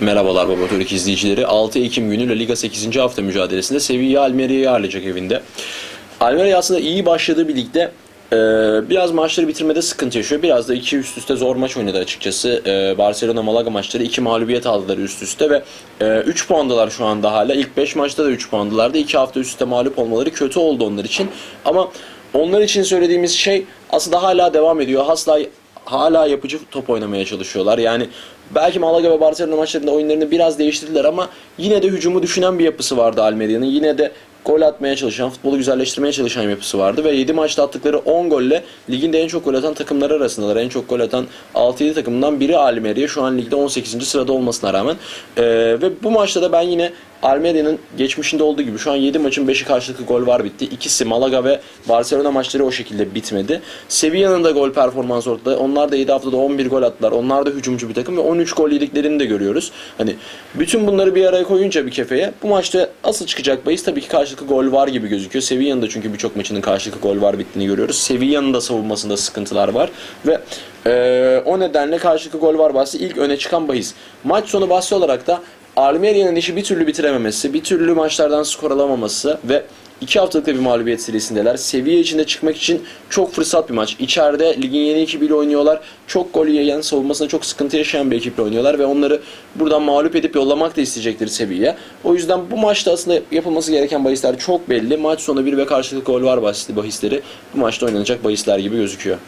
Merhabalar Baba Türk izleyicileri. 6 Ekim günü La Liga 8. hafta mücadelesinde Sevilla Almeria'yı ağırlayacak evinde. Almeria aslında iyi başladığı bir ligde e, biraz maçları bitirmede sıkıntı yaşıyor. Biraz da iki üst üste zor maç oynadı açıkçası. E, Barcelona Malaga maçları iki mağlubiyet aldılar üst üste ve 3 puandalar şu anda hala. İlk 5 maçta da 3 puandılardı. 2 hafta üst üste mağlup olmaları kötü oldu onlar için. Ama onlar için söylediğimiz şey aslında hala devam ediyor. Asla hala yapıcı top oynamaya çalışıyorlar. Yani belki Malaga ve Barcelona maçlarında oyunlarını biraz değiştirdiler ama yine de hücumu düşünen bir yapısı vardı Almeria'nın. Yine de gol atmaya çalışan, futbolu güzelleştirmeye çalışan yapısı vardı ve 7 maçta attıkları 10 golle liginde en çok gol atan takımlar arasındalar. En çok gol atan 6-7 takımından biri Almeria. Şu an ligde 18. sırada olmasına rağmen. Ee, ve bu maçta da ben yine Almeria'nın geçmişinde olduğu gibi şu an 7 maçın 5'i karşılıklı gol var bitti. İkisi Malaga ve Barcelona maçları o şekilde bitmedi. Sevilla'nın da gol performansı ortada. Onlar da 7 haftada 11 gol attılar. Onlar da hücumcu bir takım ve 13 gol yediklerini de görüyoruz. Hani bütün bunları bir araya koyunca bir kefeye bu maçta asıl çıkacak bahis tabii ki karşılıklı gol var gibi gözüküyor. Sevilla'nın da çünkü birçok maçının karşılıklı gol var bittiğini görüyoruz. Sevilla'nın da savunmasında sıkıntılar var ve eee, o nedenle karşılıklı gol var bahsi ilk öne çıkan bahis. Maç sonu bahsi olarak da Almeria'nın işi bir türlü bitirememesi, bir türlü maçlardan skor alamaması ve iki haftalıkta bir mağlubiyet serisindeler. Seviye içinde çıkmak için çok fırsat bir maç. İçeride ligin yeni ekibiyle oynuyorlar. Çok gol yiyen, savunmasında çok sıkıntı yaşayan bir ekiple oynuyorlar ve onları buradan mağlup edip yollamak da isteyecektir seviye. O yüzden bu maçta aslında yapılması gereken bahisler çok belli. Maç sonu bir ve karşılıklı gol var bahis- bahisleri bu maçta oynanacak bahisler gibi gözüküyor.